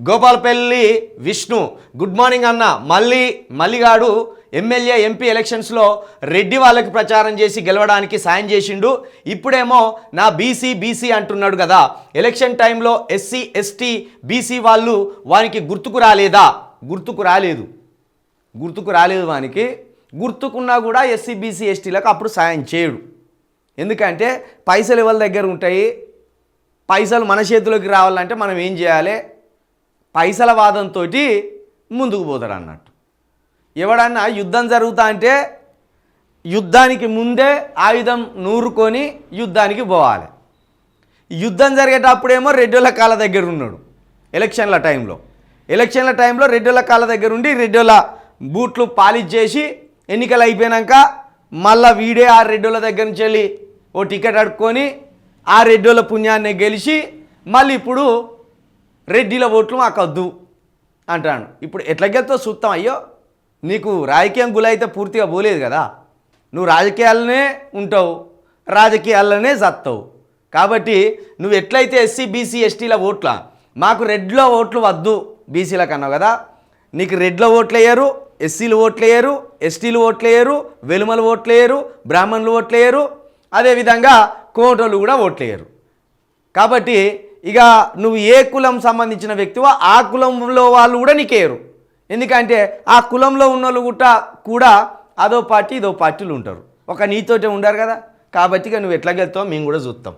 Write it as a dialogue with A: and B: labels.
A: Gopalapalli Vishnu good morning అన్న మళ్ళీ Malligadu MLA MP ఎలక్షన్స్లో రెడ్డి వాళ్ళకి ప్రచారం చేసి గెలవడానికి సాయం చేసిండు. ఇప్పుడేమో నా బీసీ బీసీ అంటున్నాడు కదా. ఎలక్షన్ టైంలో ఎస్సీ ఎస్టీ బీసీ వాళ్ళు వానికి గుర్తుకు రాలేదా? గుర్తుకు రాలేదు. గుర్తుకు రాలేదు వానికి. గుర్తుకున్నా కూడా ఎస్సీ బీసీ ఎస్టీలకు అప్పుడు సాయం చేయడు. ఎందుకంటే పైసలు ఎవరి దగ్గర ఉంటాయి? పైసలు మన చేతిలోకి రావాలంటే మనం ఏం చేయాలి? పైసల వాదంతో ముందుకు పోతాడు అన్నట్టు. ఎవడన్నా యుద్ధం జరుగుతా అంటే యుద్ధానికి ముందే ఆయుధం నూరుకొని యుద్ధానికి పోవాలి. యుద్ధం జరిగేటప్పుడేమో రెడ్డిల కాళ్ళ దగ్గర ఉన్నాడు. ఎలక్షన్ల టైంలో. ఎలక్షన్ల టైంలో రెడ్డోళ్ళ కాళ్ళ దగ్గర ఉండి రెడ్డోళ్ళ బూట్లు పాలిష్ చేసి ఎన్నికలు అయిపోయాక మళ్ళా వీడే ఆ రెడ్డోళ్ళ దగ్గర నుంచి వెళ్ళి ఓ టికెట్ అడుక్కొని ఆ రెడ్డోళ్ళ పుణ్యాన్ని గెలిచి మళ్ళీ ఇప్పుడు రెడ్డిల ఓట్లు మాకు వద్దు అంటాను ఇప్పుడు ఎట్లా గెలుతో చూస్తాం అయ్యో నీకు రాజకీయం గులైతే పూర్తిగా పోలేదు కదా. నువ్వు రాజకీయాలనే ఉంటావు రాజకీయాలనే చస్తావు కాబట్టి నువ్వు ఎట్లయితే ఎస్సీ బీసీ ఎస్టీల ఓట్ల మాకు రెడ్లో ఓట్లు వద్దు బీసీలకు అన్నావు కదా. నీకు రెడ్ల ఓట్లు వేయరు ఎస్సీలు ఓట్లు వేయరు ఎస్టీలు ఓట్లు వేయరు వెలుమలు ఓట్లు వేయరు బ్రాహ్మణులు ఓట్లు వేయరు అదేవిధంగా కోటోళ్ళు కూడా ఓట్లు వేయరు. కాబట్టి ఇక నువ్వు ఏ కులం సంబంధించిన వ్యక్తివో ఆ కులంలో వాళ్ళు కూడా నీకేరు ఎందుకంటే ఆ కులంలో ఉన్న వాళ్ళు కూడా కూడా అదో పార్టీ ఇదో పార్టీలు ఉంటారు. ఒక నీతోటే ఉండరు కదా. కాబట్టి ఇక నువ్వు ఎట్లా గెలుతావో మేము కూడా చూస్తాం.